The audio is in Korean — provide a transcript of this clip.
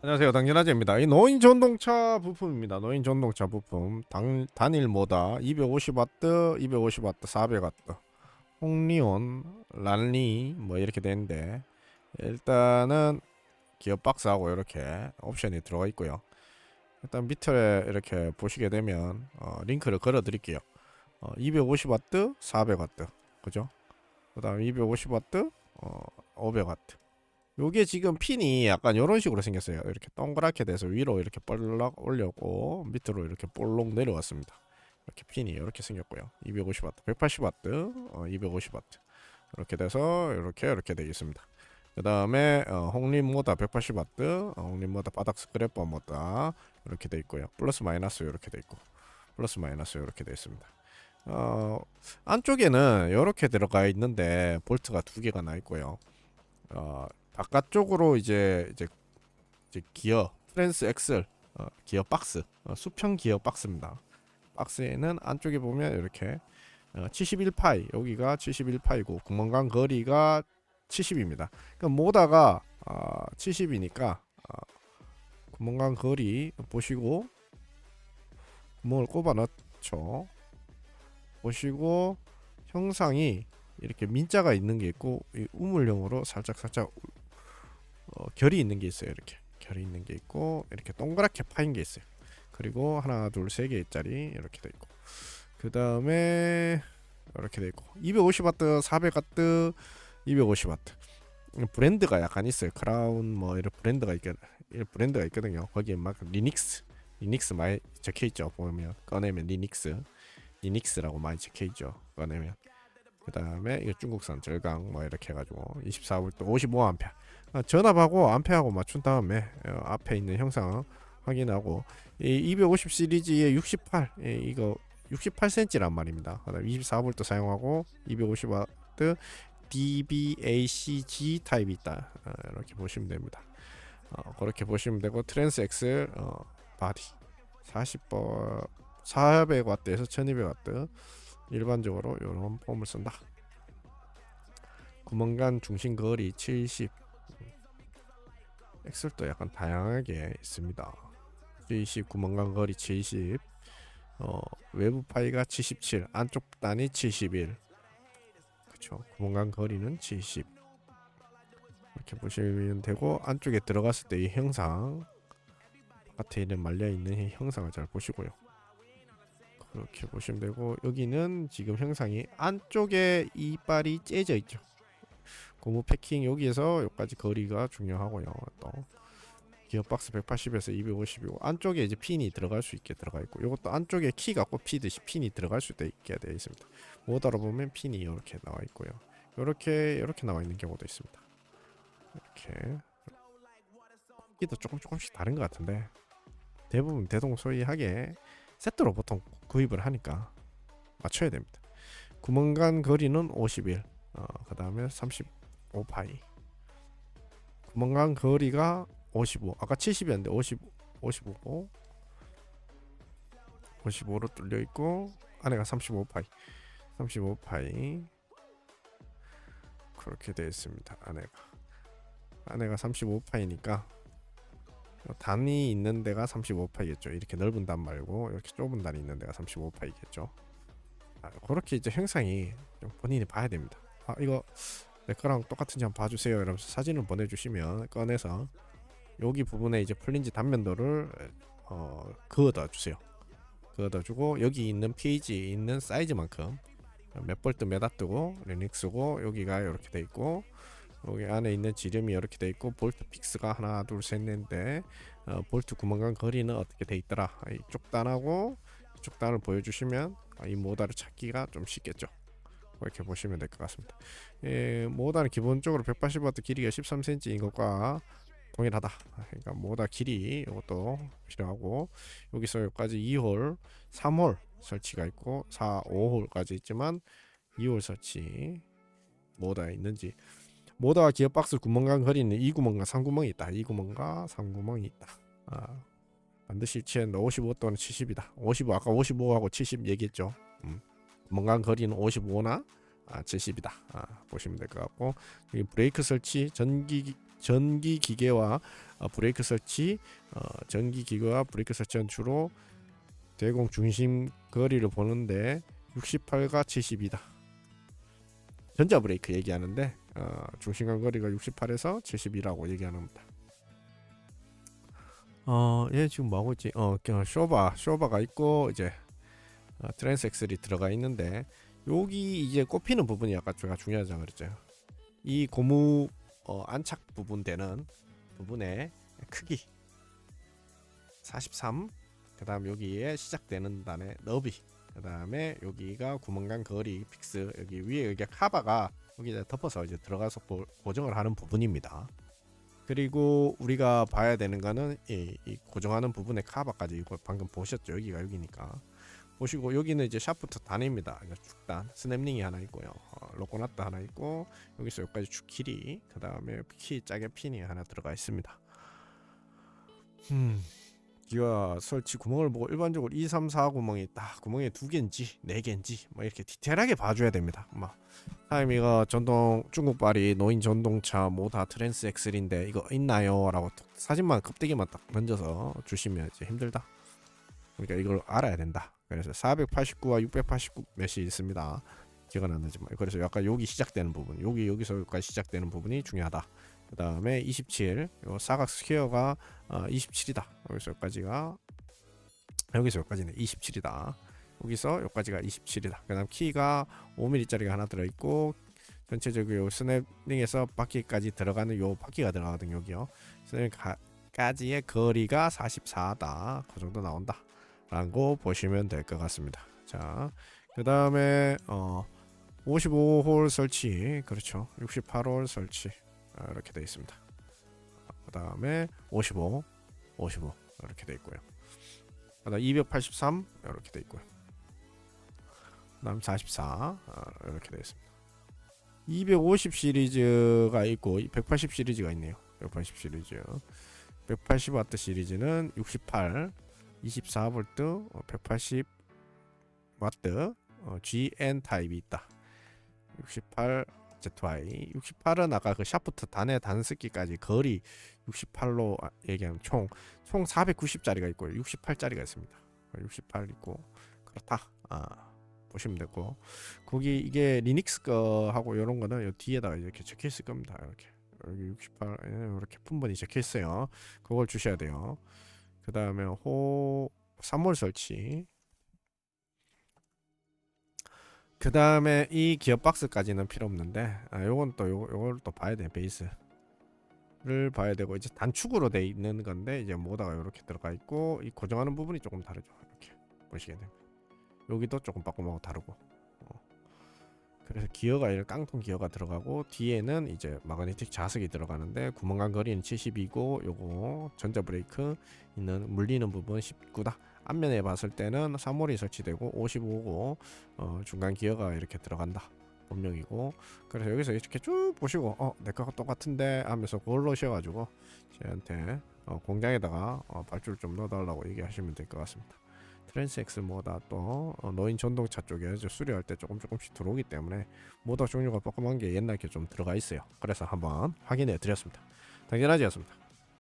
안녕하세요. 당진아재입니다. 이 노인 전동차 부품입니다. 노인 전동차 부품. 당, 단일 모다. 250W 250W 400W 홍리온 란리 뭐 이렇게 되는데 일단은 기어 박스하고 이렇게 옵션이 들어가 있고요. 일단 밑에 이렇게 보시게 되면 어, 링크를 걸어 드릴게요. 어, 250W 400W 그죠? 그 다음 250W 어, 500W 요게 지금 핀이 약간 이런 식으로 생겼어요. 이렇게 동그랗게 돼서 위로 이렇게 볼락 올렸고 밑으로 이렇게 볼록 내려왔습니다. 이렇게 핀이 이렇게 생겼고요. 250W, 180W, 어, 250W 이렇게 돼서 이렇게 이렇게 되겠습니다. 그 다음에 어, 홍림 모다 180W, 어, 홍림 모다 바닥 스크래퍼 모다 이렇게 돼 있고요. 플러스 마이너스 이렇게 돼 있고 플러스 마이너스 이렇게 돼 있습니다. 어, 안쪽에는 이렇게 들어가 있는데 볼트가 두 개가 나 있고요. 어, 바깥쪽으로 이제 이제 이제 기어 트랜스 엑셀 어, 기어 박스 어, 수평 기어 박스입니다. 박스에는 안쪽에 보면 이렇게 어, 71파이 여기가 71파이고 구멍간 거리가 70입니다. 그러니까 모다가 어, 70이니까 어, 구멍간 거리 보시고 구멍을 꼽아 넣죠. 보시고 형상이 이렇게 민자가 있는 게 있고 이 우물형으로 살짝 살짝 어, 결이 있는 게 있어요. 이렇게 결이 있는 게 있고 이렇게 동그랗게 파인 게 있어요. 그리고 하나 둘 세 개짜리 이렇게 돼 있고 그 다음에 이렇게 돼 있고 250W, 400W, 250W 브랜드가 약간 있어요. 크라운 뭐 이런 브랜드가 있게 이런 브랜드가 있거든요. 거기에 막 리닉스 리닉스 많이 적혀 있죠. 보면 꺼내면 리닉스 리닉스라고 많이 적혀 있죠. 꺼내면 그 다음에 이거 중국산 절강 뭐 이렇게 해가지고 24V 55A 아, 전압하고 암페하고 맞춘 다음에 어, 앞에 있는 형상 확인하고 이 250 시리즈의 68 예, 이거 68cm란 말입니다. 그다음 24V 사용하고 250W DBACG 타입이 있다. 어, 이렇게 보시면 됩니다. 어, 그렇게 보시면 되고 트랜스 엑셀 어, 바디 40번 400W에서 1200W 일반적으로 이런 폼을 쓴다. 구멍간 중심 거리 70 엑셀도 약간 다양하게 있습니다. 70 구멍간 거리 70 어, 외부 파이가 77 안쪽 단이 71 그쵸 구멍간 거리는 70 이렇게 보시면 되고 안쪽에 들어갔을 때 이 형상 바깥에 있는 말려 있는 이 형상을 잘 보시고요. 그렇게 보시면 되고 여기는 지금 형상이 안쪽에 이빨이 째져 있죠. 고무 패킹 여기에서 여기까지 거리가 중요하고요. 또 기어박스 180에서 250이고 안쪽에 이제 핀이 들어갈 수 있게 들어가 있고 이것도 안쪽에 키가 꼽히듯이 핀이 들어갈 수 있게 되어 있습니다. 모다로 보면 핀이 이렇게 나와 있고요. 이렇게 이렇게 나와 있는 경우도 있습니다. 이렇게 크기도 조금 조금씩 다른 것 같은데 대부분 대동소이하게 세트로 보통 구입을 하니까 맞춰야 됩니다. 구멍간 거리는 51, 어, 그 다음에 35파이. 구멍간 거리가 55. 아까 70이었는데 50, 55고 55로 뚫려 있고 안에가 35파이, 35파이 그렇게 되어 있습니다. 안에가 안에가 35파이니까 단이 있는 데가 35파이겠죠. 이렇게 넓은 단 말고 이렇게 좁은 단이 있는 데가 35파이겠죠. 아, 그렇게 이제 형상이 좀 본인이 봐야 됩니다. 아 이거 내 거랑 똑같은지 한번 봐주세요. 이러면서 사진을 보내주시면 꺼내서 여기 부분에 이제 플린지 단면도를 어, 그어다 주세요. 그어다 주고 여기 있는 페이지에 있는 사이즈만큼 몇 볼트 몇 와트고 리닉스고 여기가 이렇게 돼 있고 여기 안에 있는 지름이 이렇게 돼 있고 볼트 픽스가 하나 둘셋 넷인데 어, 볼트 구멍간 거리는 어떻게 돼 있더라? 이쪽 단하고 이쪽 단을 보여주시면 아, 이 모다를 찾기가 좀 쉽겠죠? 이렇게 보시면 될 것 같습니다. 예, 모다는 기본적으로 180W 길이가 13cm인 것과 동일하다. 그러니까 모다 길이 이것도 필요하고 여기서 여기까지 2홀 3홀 설치가 있고 4, 5홀까지 있지만 2홀 설치 모다에 있는지 모다와 기어박스 구멍간 거리는 이 구멍과 3구멍이 있다. 이 구멍과 3구멍이 있다. 아, 반드시 일치했는데 55 또는 70이다. 55 아까 55하고 70 얘기했죠. 음. 구멍간 거리는 55나 아, 70이다. 아, 보시면 될 것 같고 여기 브레이크 설치 전기 전기 기계와 어, 브레이크 설치, 어, 전기 기계와 브레이크 설치는 주로 대공 중심 거리를 보는데 68과 72다. 전자 브레이크 얘기하는데 어, 중심간 거리가 68에서 72라고 얘기하는 겁니다. 어, 얘 지금 뭐 하고 있지? 어, 그 쇼바, 쇼바가 있고 이제 어, 트랜스 엑셀이 들어가 있는데 여기 이제 꼽히는 부분이 약간 제가 중요하다고 그랬죠. 이 고무 어, 안착 부분 되는 부분의 크기 43. 그 다음 여기에 시작되는 단의 너비. 그 다음에 여기가 구멍간 거리 픽스. 여기 위에 여기 카바가 여기 이제 덮어서 이제 들어가서 보- 고정을 하는 부분입니다. 그리고 우리가 봐야 되는 거는 이, 이 고정하는 부분의 카바까지 이거 방금 보셨죠? 여기가 여기니까. 보시고 여기는 이제 샤프트 단입니다. 이거 축단 스냅링이 하나 있고요. 어, 로코나트 하나 있고 여기서 여기까지 쭉 길이 그 다음에 키 짜게 핀이 하나 들어가 있습니다. 음, 기와 설치 구멍을 보고 일반적으로 2, 3, 4 구멍이 딱 구멍이 두 개인지 네 개인지 뭐 이렇게 디테일하게 봐줘야 됩니다. 막 타이미가 전동 중국발이 노인 전동차 모다 트랜스 엑셀인데 이거 있나요?라고 톡 사진만 껍데기만 딱 던져서 주시면 이제 힘들다. 그러니까 이걸 알아야 된다. 그래서 489와 689 몇이 있습니다. 기억은 안 나지만 그래서 약간 여기 시작되는 부분, 여기 여기서 여기까지 시작되는 부분이 중요하다. 그 다음에 27, 요 사각 스퀘어가 어, 27이다. 여기서 여기까지가 여기서 여기까지는 27이다. 여기서 여기까지가 27이다. 그 다음 키가 5mm짜리가 하나 들어 있고 전체적으로 요 스냅링에서 바퀴까지 들어가는 요 바퀴가 들어가거든 여기요. 스냅링까지의 거리가 44다. 그 정도 나온다. 라고 보시면 될 것 같습니다. 자, 그 다음에 어 55홀 설치, 그렇죠. 68홀 설치 아, 이렇게 되어 있습니다. 그 다음에 55, 55 이렇게 되어 있고요. 그다음 283 이렇게 되어 있고요. 그다음 44 아, 이렇게 되어 있습니다. 250 시리즈가 있고 180 시리즈가 있네요. 180 시리즈. 180 와트 시리즈는 68 24V 180 와트 어, GN 타입이 있다. 68 ZY 68은 아까 그 샤프트 단의 단습기까지 거리 68로 아, 얘기하면 총총 490짜리가 있고 68짜리가 있습니다. 68 있고 그렇다. 아, 보시면 되고 거기 이게 리닉스 거 하고 이런 거는 요 뒤에다가 이렇게 적혀 있을 겁니다. 이렇게 여기 68 예, 이렇게 품번이 적혀 있어요. 그걸 주셔야 돼요. 그 다음에 호 3월 설치 그 다음에 이 기어 박스까지는 필요 없는데 아 요건 또 요, 요걸 또 봐야 돼 베이스를 봐야 되고 이제 단축으로 돼 있는 건데 이제 모다가 이렇게 들어가 있고 이 고정하는 부분이 조금 다르죠. 이렇게 보시게 되면. 여기도 조금 빠꼼하고 다르고. 어. 그래서 기어가 이런 깡통 기어가 들어가고 뒤에는 이제 마그네틱 자석이 들어가는데 구멍간 거리는 72고 요거 전자 브레이크 있는 물리는 부분 19다 앞면에 봤을 때는 3월이 설치되고 55고 어, 중간 기어가 이렇게 들어간다. 본명이고. 그래서 여기서 이렇게 쭉 보시고 어 내 거가 똑같은데 하면서 그걸 넣으셔가지고 저한테 어, 공장에다가 어, 발주를 좀 넣어달라고 얘기하시면 될 것 같습니다. 트랜스엑스 모다 또 어, 노인 전동차 쪽에 수리할 때 조금 조금씩 들어오기 때문에 모다 종류가 조그만 게 옛날 게 좀 들어가 있어요. 그래서 한번 확인해 드렸습니다. 당연하지였습니다